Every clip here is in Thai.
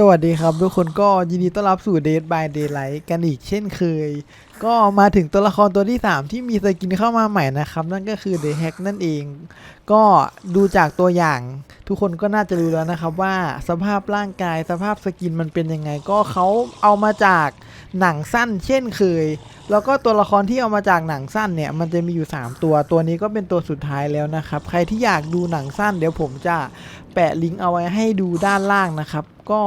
สวัสดีครับ ทุกคนก็ยินดีต้อนรับสู่ Dead by Daylight กันอีกเช่นเคย ก็มาถึงตัวละครตัวที่ 3 ที่มีสกินเข้ามาใหม่นะครับ นั่นก็คือ The Hack นั่นเอง ก็ดูจากตัวอย่างทุกคนก็น่าจะรู้แล้วนะครับว่าสภาพร่างกายสภาพสกินมันเป็นยังไง ก็เขาเอามาจาก หนังสั้นเช่นเคย แล้วก็ตัวละครที่เอามาจากหนังสั้นเนี่ย มันจะมีอยู่ 3 ตัว ตัวนี้ก็เป็นตัวสุดท้ายแล้วนะครับ ใครที่อยากดูหนังสั้น เดี๋ยวผมจะแปะลิงก์เอาไว้ให้ดูด้านล่างนะครับ ก็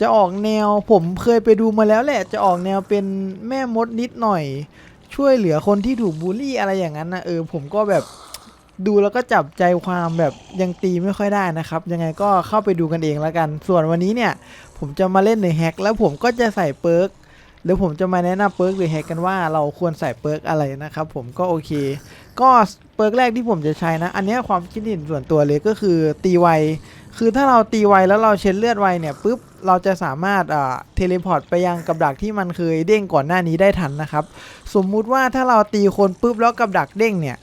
จะออกแนวผมเคยไปดูมาแล้วแหละ จะออกแนวเป็นแม่มดนิดหน่อย ช่วยเหลือคนที่ถูกบูลลี่อะไรอย่างนั้นนะเออผมก็แบบดูแล้วก็จับใจความแบบยังตีไม่ค่อยได้นะครับ ยังไงก็เข้าไปดูกันเองแล้วกัน ส่วนวันนี้เนี่ย ผมจะมาเล่นในแฮกแล้วผมก็จะใส่เปิร์ก เดี๋ยวผมจะมาแนะนำเปิร์กหรือแฮกกันว่าเราควรใส่เปิร์กอะไรนะครับผมก็โอเค ก็เปิร์กแรกที่ผมจะใช้นะ อันนี้ความคิดเห็นส่วนตัวเลยก็คือตีไวคือถ้าเราตีไวแล้วเราเช็ดเลือดไวเนี่ยปุ๊บเราจะสามารถอ่าเทเลพอร์ตไปยังกับดักที่มันเคยเด้งก่อนหน้านี้ได้ทันนะครับ สมมุติว่าถ้าเราตีคนปุ๊บแล้วกับดักเด้งเนี่ย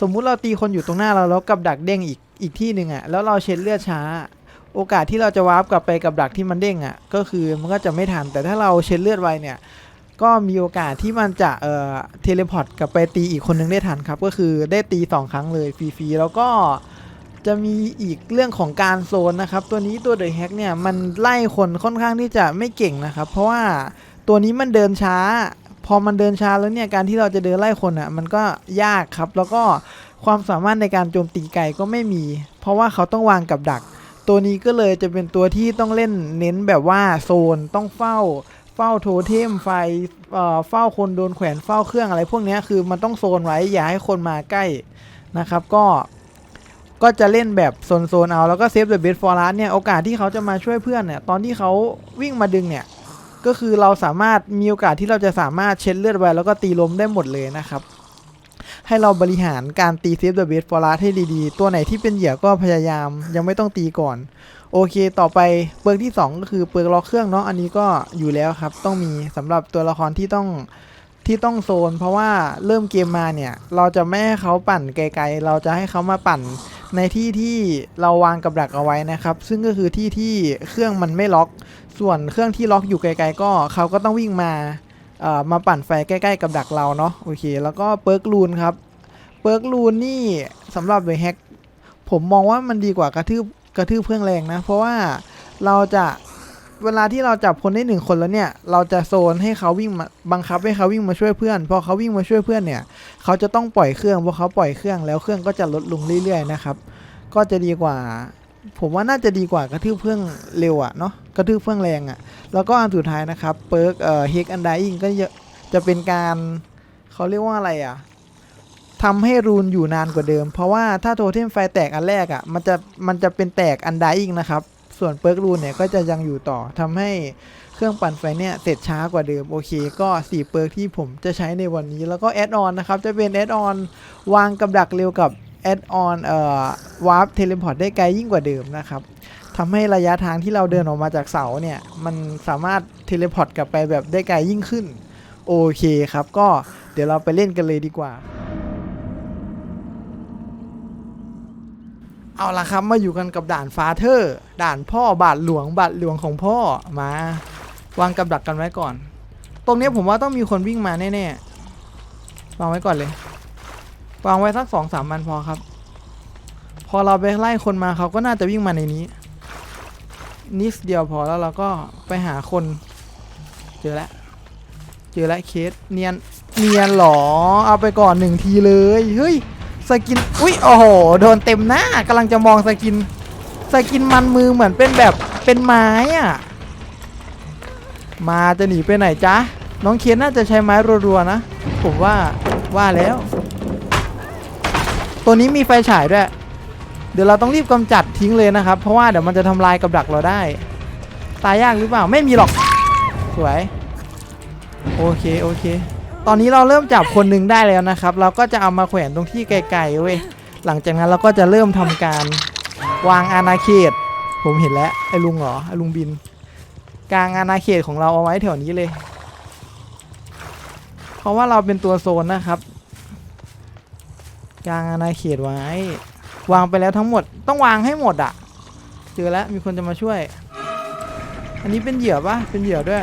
สมมุติเราตีคนอยู่ตรงหน้าเราแล้วกับดักเด้งอีกอีกที่หนึ่งอะ่ะแล้วเราเช็ดเลือดช้า โอกาสที่เราจะวาร์ปกลับไปกับดักที่มันเด้งอะ่ะก็คือมันก็จะไม่ทัน แต่ถ้าเราเช็ดเลือดไวเนี่ยก็มีโอกาสที่มันจะเอ่อเทเลพอร์ตกลับไปตีอีกคนนึงได้ทันครับ ก็คือได้ตี 2 ครั้งเลยฟรีๆแล้วก็จะมีอีกเรื่องของการโซนนะครับ ตัวนี้ตัวเดอะแฮกเนี่ยมันไล่คนค่อนข้างที่จะไม่เก่งนะครับ เพราะว่าตัวนี้มันเดินช้า พอมันเดินช้าแล้วเนี่ยการที่เราจะเดินไล่คนอะมันก็ยากครับ แล้วก็ความสามารถในการโจมตีไกลก็ไม่มี เพราะว่าเขาต้องวางกับดัก ตัวนี้ก็เลยจะเป็นตัวที่ต้องเล่นเน้นแบบว่าโซนต้องเฝ้า เฝ้าโทเทมไฟเฝ้าคนโดนแขวนเฝ้าเครื่องอะไรพวกนี้คือมันต้องโซนไว้อย่าให้คนมาใกล้นะครับก็ก็จะเล่นแบบโซนๆเอาแล้วก็เซฟเดอะเบสฟอร์ัสเนี่ยโอกาสที่เขาจะมาช่วยเพื่อนเนี่ยตอนที่เขาวิ่งมาดึงเนี่ยก็คือเราสามารถมีโอกาสที่เราจะสามารถเช็ดเลือดไว้แล้วก็ตีล้มได้หมดเลยนะครับ ให้เราบริหารการตีเซฟเดอะเบสฟอร์ัสให้ดีๆ ตัวไหนที่เป็นเหยื่อก็พยายามยังไม่ต้องตีก่อน โอเคต่อไปเปลือกที่ 2 ก็คือเปลือกล็อกเครื่องเนาะอันนี้ก็อยู่แล้วครับ ต้องมีสำหรับตัวละครที่ต้องที่ต้องโซน เพราะว่าเริ่มเกมมาเนี่ย เราจะไม่ให้เขาปั่นไกลๆ เราจะให้เขามาปั่นในที่ที่เราวางกับดักเอาไว้นะครับ ซึ่งก็คือที่ที่เครื่องมันไม่ล็อก ส่วนเครื่องที่ล็อกอยู่ไกลๆ ก็เขาก็ต้องวิ่งมา มาปั่นไฟใกล้ๆกับดักเราเนาะโอเค แล้วก็เปิร์กลูนครับเปิร์กลูนนี่สำหรับเวแฮกผมมองว่ามันดีกว่ากระทืบกระทืบเพื่องแรงนะ เพราะว่าเราจะเวลาที่เราจับคนได้หนึ่งคนแล้วเนี่ย เราจะโซนให้เขาวิ่งมาบังคับให้เขาวิ่งมาช่วยเพื่อน พอเขาวิ่งมาช่วยเพื่อนเนี่ย เขาจะต้องปล่อยเครื่องพอเขาปล่อยเครื่องแล้วเครื่องก็จะลดลงเรื่อยๆนะครับ ก็จะดีกว่า ผมว่าน่าจะดีกว่ากระทืบเพื่องเร็วอะเนาะกระทืบเพื่องแรงอะแล้วก็อันสุดท้ายนะครับเปิร์กเอ่อเฮกอันดาอิงก็จะจะเป็นการเขาเรียกว่าอะไรอะทำให้รูนอยู่นานกว่าเดิม เพราะว่าถ้าโทเทมไฟแตกอันแรกอะมันจะมันจะเป็นแตกอันดาอิงนะครับ ส่วนเปิร์กรูนเนี่ยก็จะยังอยู่ต่อทำให้เครื่องปั่นไฟเนี่ยเสร็จช้ากว่าเดิมโอเค ก็ 4 เปิร์กที่ผมจะใช้ในวันนี้ แล้วก็แอดออนนะครับ จะเป็นแอดออนวางกับดักเร็วกับ แอดออนเอ่อวาร์ปเทเลพอร์ตได้ไกลยิ่งกว่าเดิมนะครับทำให้ระยะทางที่เราเดินออกมาจากเสาเนี่ย มันสามารถเทเลพอร์ตกลับไปแบบได้ไกลยิ่งขึ้น โอเคครับ ก็เดี๋ยวเราไปเล่นกันเลยดีกว่า เอาละครับมาอยู่กันกับด่านฟาเธอร์ ด่านพ่อบาทหลวงบาทหลวงของพ่อมาวางกับดักกันไว้ก่อน ตรงนี้ผมว่าต้องมีคนวิ่งมาแน่ๆวางไว้ก่อนเลย วางไว้สักสองสามวันพอครับ พอเราไปไล่คนมาเขาก็น่าจะวิ่งมาในนี้นิดเดียวพอแล้วเราก็ไปหาคน เจอแล้วเจอแล้วเคสเนียนเนียนหรอเอาไปก่อนหนึ่งทีเลยเฮ้ยสกินอุ้ยโอ้โหโดนเต็มหน้ากำลังจะมองสกินสกินมันมือเหมือนเป็นแบบเป็นไม้อะมาจะหนีไปไหนจ๊ะน้องเคนน่าจะใช้ไม้รัวๆนะ ผมว่าว่าแล้ว ตัวนี้มีไฟฉายด้วย เดี๋ยวเราต้องรีบกำจัดทิ้งเลยนะครับ เพราะว่าเดี๋ยวมันจะทำลายกับดักเราได้ ตายยากหรือเปล่า ไม่มีหรอก สวย โอเค โอเค ตอนนี้เราเริ่มจับคนหนึ่งได้แล้วนะครับ เราก็จะเอามาแขวนตรงที่ไกลๆเว้ย หลังจากนั้นเราก็จะเริ่มทำการวางอาณาเขต ผมเห็นแล้ว ไอ้ลุงเหรอ ไอ้ลุงบิน กลางอาณาเขตของเราเอาไว้แถวนี้เลย เพราะว่าเราเป็นตัวโซนนะครับ กลางอาณาเขตไว้ วางไปแล้วทั้งหมดต้องวางให้หมดอะ่ะ เจอแล้วมีคนจะมาช่วย อันนี้เป็นเหยื่อปะเป็นเหยื่อด้วย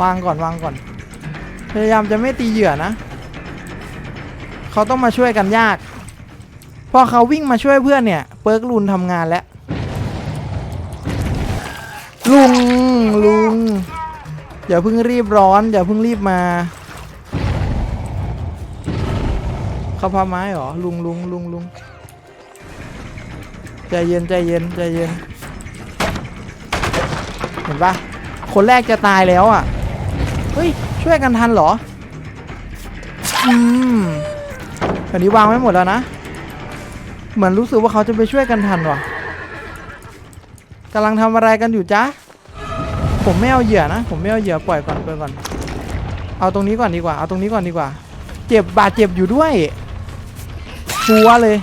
วางก่อนวางก่อน พยายามจะไม่ตีเหยื่อนะ เขาต้องมาช่วยกันยาก พอเขาวิ่งมาช่วยเพื่อนเนี่ย เปิร์กลุนทำงานแล้ว ลุงลุงอย่าเพิ่งรีบร้อน อย่าเพิ่งรีบมา เขาพาไม้เหรอลุงลุงลุงลุงใจเย็นใจเย็นใจเย็น เห็นปะคนแรกจะตายแล้วอะ เฮ้ย ช่วยกันทันเหรอ อืมอันนี้วางไว้หมดแล้วนะ เหมือนรู้สึกว่าเขาจะไปช่วยกันทันว่ะกำลังทำอะไรกันอยู่จ๊ะ ผมไม่เอาเหยื่อนะ ผมไม่เอาเหยื่อปล่อยก่อนปล่อยก่อน เอาตรงนี้ก่อนดีกว่า เอาตรงนี้ก่อนดีกว่า เจ็บบาดเจ็บอยู่ด้วย ชัวเลย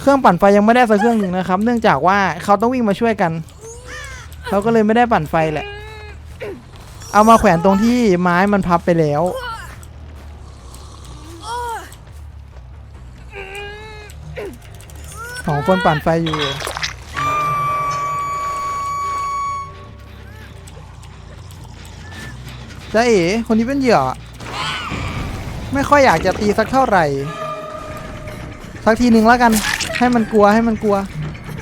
เครื่องปั่นไฟยังไม่ได้สักเครื่องหนึ่งนะครับ เนื่องจากว่าเขาต้องวิ่งมาช่วยกัน เขาก็เลยไม่ได้ปั่นไฟแหละ เอามาแขวนตรงที่ไม้มันพับไปแล้วสองคนปั่นไฟอยู่จ้าเอ๋คนนี้เป็นเหยื่อ ไม่ค่อยอยากจะตีสักเท่าไหร่ สักทีหนึ่งแล้วกัน ให้มันกลัวให้มันกลัว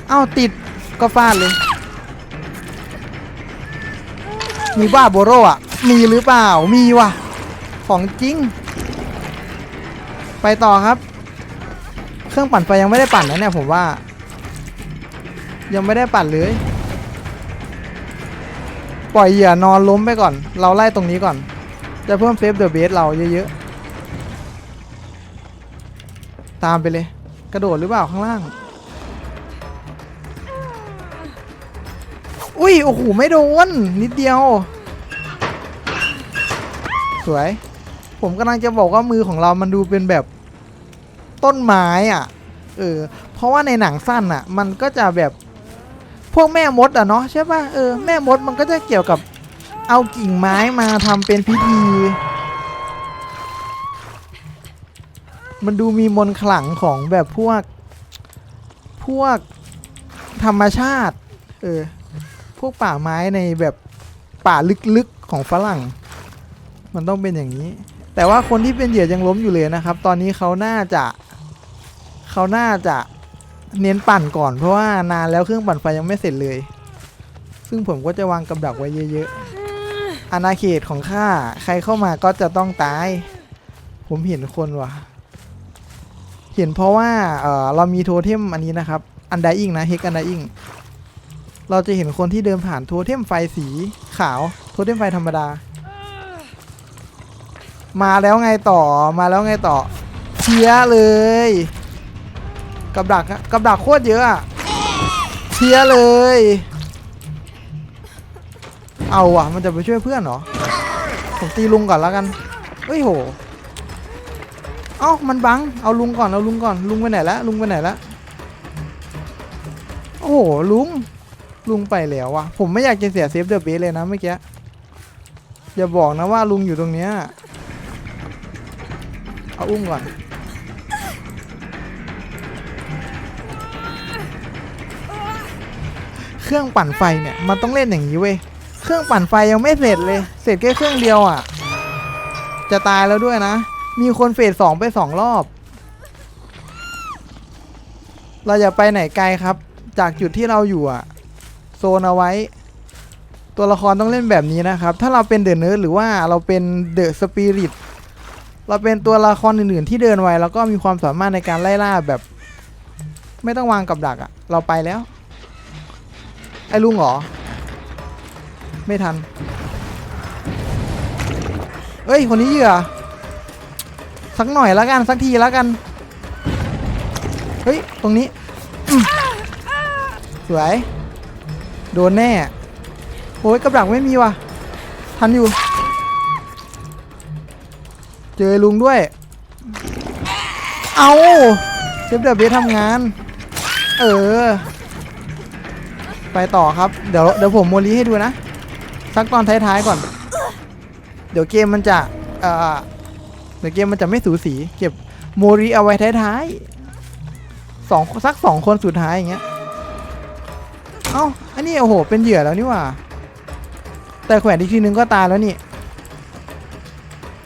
เอ้าติดก็ฟาดเลย มีบ้าโบโรอะ มีหรือเปล่า มีว่ะ ของจริง ไปต่อครับ เครื่องปั่นไฟยังไม่ได้ปั่นนะเนี่ยผมว่า ยังไม่ได้ปั่นเลยปล่อยเหยื่อนอนล้มไปก่อน เราไล่ตรงนี้ก่อน จะเพิ่มเซฟเดอะเบสเราเยอะๆ ตามไปเลย กระโดดหรือเปล่าข้างล่าง อุ้ย โอ้โห ไม่โดน นิดเดียว สวย ผมกำลังจะบอกว่ามือของเรามันดูเป็นแบบต้นไม้อะ เออ เพราะว่าในหนังสั้นอะ มันก็จะแบบพวกแม่มดอะเนาะใช่ป่ะ เออ แม่มดมันก็จะเกี่ยวกับเอากิ่งไม้มาทำเป็นพิธี มันดูมีมนขลังของแบบพวก พวกธรรมชาติ เออ พวกป่าไม้ในแบบป่าลึกๆของฝรั่ง มันต้องเป็นอย่างนี้ แต่ว่าคนที่เป็นเหยื่อยังล้มอยู่เลยนะครับ ตอนนี้เขาน่าจะ เขาน่าจะเน้นปั่นก่อนเพราะว่านานแล้วเครื่องปั่นไฟยังไม่เสร็จเลย ซึ่งผมก็จะวางกับดักไว้เยอะๆอาณาเขตของข้าใครเข้ามาก็จะต้องตาย ผมเห็นคนว่ะ เห็นเพราะว่าเออเรามีโทเทมอันนี้นะครับอันไดอิงนะเฮกอันไดอิงเราจะเห็นคนที่เดินผ่านโทเทมไฟสีขาวโทเทมไฟธรรมดา มาแล้วไงต่อมาแล้วไงต่อเชียร์เลย กับดักกับดักโคตรเยอะอะเชียร์เลย เอาวะมันจะไปช่วยเพื่อนเหรอผมตีลุงก่อนแล้วกันเฮ้ยโห อ้ามันบัง เอาลุงก่อน เอาลุงก่อน ลุงไปไหนแล้วลุงไปไหนแล้วโอ้โห ลุง ลุงไปแล้ววะผมไม่อยากจะเสียเซฟเดอะเบสเลยนะเมื่อกี้ อย่าบอกนะว่าลุงอยู่ตรงเนี้ย เอาอุ้มก่อน เครื่องปั่นไฟเนี่ย มันต้องเล่นอย่างนี้เว้ย เครื่องปั่นไฟยังไม่เสร็จเลย เสร็จแค่เครื่องเดียวอะ จะตายแล้วด้วยนะ มีคนเฟสสองไปสองรอบ เราอย่าไปไหนไกลครับ จากจุดที่เราอยู่อะโซนเอาไว้ ตัวละครต้องเล่นแบบนี้นะครับ ถ้าเราเป็นเดอะเนิร์ดหรือว่าเราเป็นเดอะสปิริตเราเป็นตัวละครอื่นๆที่เดินไวแล้วก็มีความสามารถในการไล่ล่าแบบ ไม่ต้องวางกับดักอะเราไปแล้ว ไอ้ลุงเหรอ ไม่ทัน เอ้ย คนนี้เหยื่อ สักหน่อยแล้วกันสักทีแล้วกัน เฮ้ย ตรงนี้ สวย โดนแน่ โอ้ยกับดักไม่มีว่ะ ทันอยู่ เจอลุงด้วย เอาเซฟเดอะเบสทำงาน เออ ไปต่อครับ เดี๋ยวเดี๋ยวผมโมลีให้ดูนะ สักตอนท้ายๆก่อน เดี๋ยวเกมมันจะ เอ่อ เดี๋ยวเกมมันจะไม่สูสี เก็บโมลีเอาไว้ท้ายๆสองสักสองคนสุดท้ายอย่างเงี้ย เอ้า อันนี้โอ้โห เป็นเหยื่อแล้วนี่ว่า แต่แขวนอีกทีนึงก็ตายแล้วนี่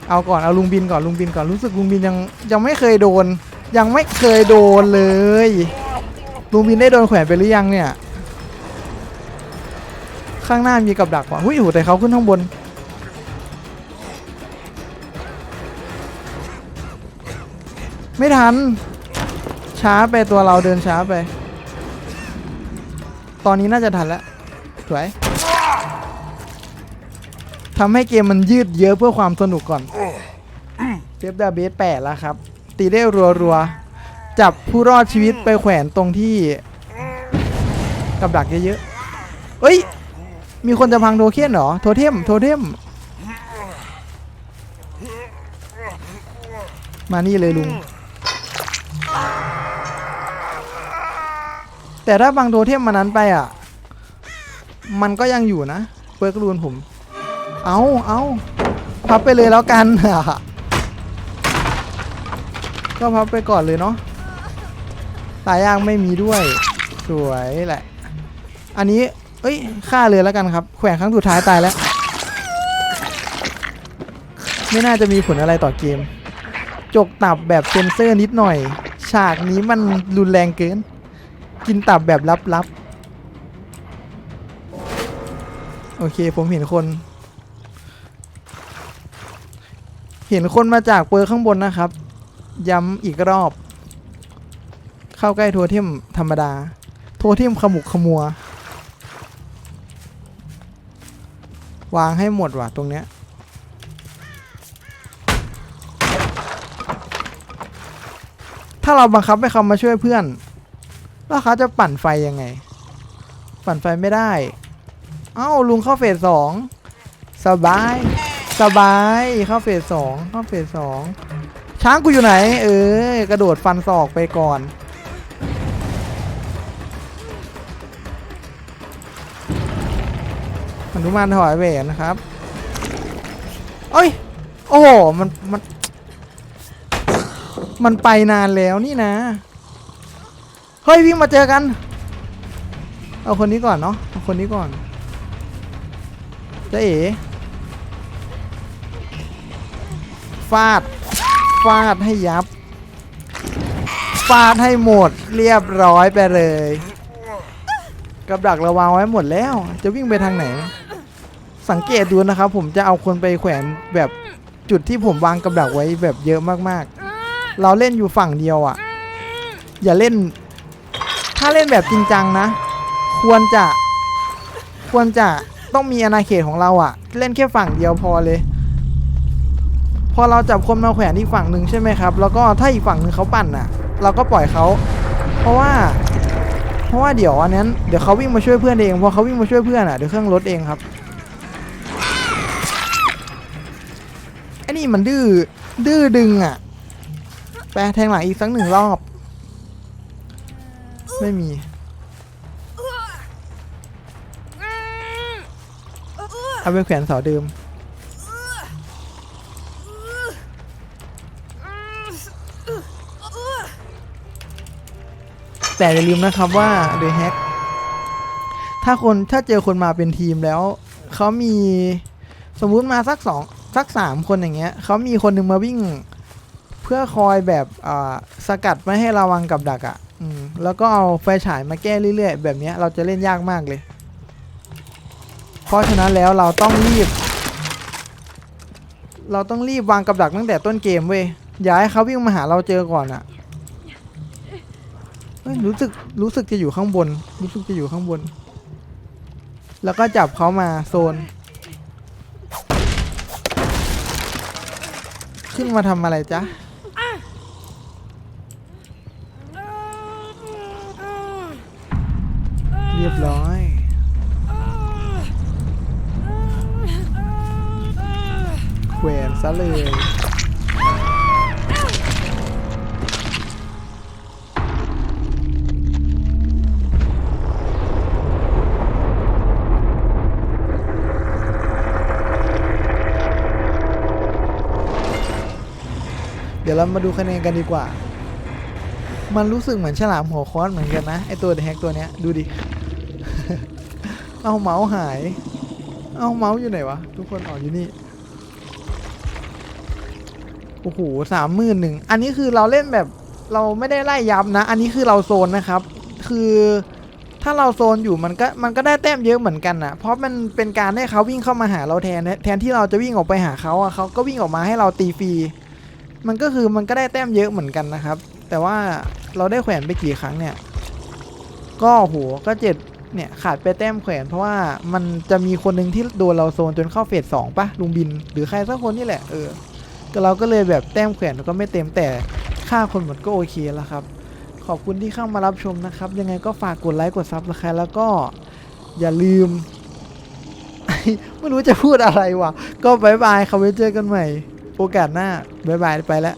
เอาก่อน เอาลุงบินก่อน ลุงบินก่อน รู้สึกลุงบินยังยังไม่เคยโดน ยังไม่เคยโดนเลย ลุงบินได้โดนแขวนไปหรือยังเนี่ย ข้างหน้ามีกับดักว่ะหุ้ยโหแต่เขาขึ้นข้างบน ไม่ทัน ช้าไปตัวเราเดินช้าไป ตอนนี้น่าจะทันแล้วสวยทำให้เกมมันยืดเยอะเพื่อความสนุกก่อนเซฟดาเบสแปดแล้วครับ ตีได้รัวๆ จับผู้รอดชีวิตไปแขวนตรงที่ กับดักเยอะๆ เอ้ย มีคนจะพังโทเค็นเหรอ โทเทม โทเทม มานี่เลยลุง แต่ถ้าบังโทเทมมันนั้นไปอะ มันก็ยังอยู่นะเปิร์กรูนผม เอาเอาพับไปเลยแล้วกันก็พับไปก่อนเลยเนาะตายยางไม่มีด้วย สวยแหละ อันนี้ เอ้ยฆ่าเลยแล้วกันครับ แขวนครั้งสุดท้ายตายแล้ว ไม่น่าจะมีผลอะไรต่อเกม จกตับแบบเซนเซอร์นิดหน่อย ฉากนี้มันรุนแรงเกิน กินตับแบบลับๆ โอเคผมเห็นคน เห็นคนมาจากเปอร์ข้างบนนะครับ ย้ำอีกรอบ เข้าใกล้โทเทมธรรมดา โทเทมขมุกขมัว วางให้หมดว่ะตรงเนี้ยถ้าเราบังคับให้เขามาช่วยเพื่อน แล้วเขาจะปั่นไฟยังไง ปั่นไฟไม่ได้ เอ้าลุงเข้าเฟสสองสบาย สบายเข้าเฟสสองเข้าเฟสสองช้างกูอยู่ไหน เออกระโดดฟันศอกไปก่อนหนุมานถอยเวนนะครับเอ้ย โอ้โห มัน มัน มันไปนานแล้วนี่นะ ฮ้ยวิ่งมาเจอกัน เอาคนนี้ก่อนเนาะเอาคนนี้ก่อนจ๊เอ๋ฟาด ฟาดให้ยับ ฟาดให้หมดเรียบร้อยไปเลย กับดักราวางไว้หมดแล้ว จะวิ่งไปทางไหน สังเกตดูนะครับ ผมจะเอาคนไปแขวนแบบจุดที่ผมวางกับดักไว้แบบเยอะมากๆ เราเล่นอยู่ฝั่งเดียวอะ่ะ อย่าเล่น ถ้าเล่นแบบจริงจังนะ ควรจะ ควรจะต้องมีอาณาเขตของเราอะเล่นแค่ฝั่งเดียวพอเลย พอเราจับคนมาแขวนอีกฝั่งหนึ่งใช่ไหมครับ แล้วก็ถ้าอีกฝั่งหนึ่งเขาปั่นอะเราก็ปล่อยเขาเพราะว่า เพราะว่าเดี๋ยวอันนั้นเดี๋ยวเขาวิ่งมาช่วยเพื่อนเองพอเขาวิ่งมาช่วยเพื่อนอะเดี๋ยวเครื่องรถเองครับไอ้นี่มันดื้อดื้อดึงอะไปลแทงหลังอีกสักหนึ่งรอบ ไม่มี เอาไปแขวนเสาเดิม แต่อย่าลืมนะครับว่า The Hack ถ้าคนถ้าเจอคนมาเป็นทีมแล้ว เขามีสมมุติมาสักสองสักสามคนอย่างเงี้ยเขามีคนหนึ่งมาวิ่ง เพื่อคอยแบบอ่าสกัดไม่ให้ระวังกับดักอะ่ะ แล้วก็เอาไฟฉายมาแก้เรื่อยๆ แบบนี้เราจะเล่นยากมากเลย เพราะฉะนั้นแล้วเราต้องรีบ เราต้องรีบวางกับดักตั้งแต่ต้นเกมเว้ยอย่าให้เขาวิ่งมาหาเราเจอก่อนอะ่ะรู้สึกรู้สึกจะอยู่ข้างบน รู้สึกจะอยู่ข้างบน แล้วก็จับเขามาโซน ขึ้นมาทำอะไรจ๊ะ เรียบร้อยแขวนซะเลยเดี๋ยวเรามาดูคะแนนกันดีกว่า มันรู้สึกเหมือนฉลามหัวค้อนเหมือนกันนะ ไอตัวเดแฮกตัวเนี้ย ดูดิ เอาเมาส์หาย เอาเมาส์อยู่ไหนวะ ทุกคนออกอยู่นี่ โอ้โหสามหมื่นหนึ่ง อันนี้คือเราเล่นแบบเราไม่ได้ไล่ยับนะ อันนี้คือเราโซนนะครับ คือถ้าเราโซนอยู่มันก็มันก็ได้แต้มเยอะเหมือนกันนะเพราะมันเป็นการให้เขาวิ่งเข้ามาหาเราแทนแทนที่เราจะวิ่งออกไปหาเขาอะเขาก็วิ่งออกมาให้เราตีฟรี มันก็คือมันก็ได้แต้มเยอะเหมือนกันนะครับ แต่ว่าเราได้แขวนไปกี่ครั้งเนี่ย ก็โหก็เจ็ด เนี่ยขาดไปแต้มแขวนเพราะว่ามันจะมีคนหนึ่งที่โดนเราโซนจนเข้าเฟสสองปะลุงบิน หรือใครสักคนนี่แหละเออแต่เราก็เลยแบบแต้มแขวนก็ไม่เต็มแต่ค่าคนหมดก็โอเคแล้วครับ ขอบคุณที่เข้ามารับชมนะครับ ยังไงก็ฝากกดไลค์กดซับสไครต์แล้วก็อย่าลืม ไม่รู้จะพูดอะไรวะก็บายบายครับไว้เจอกันใหม่ โอกาสหน้าบายบายไปแล้ว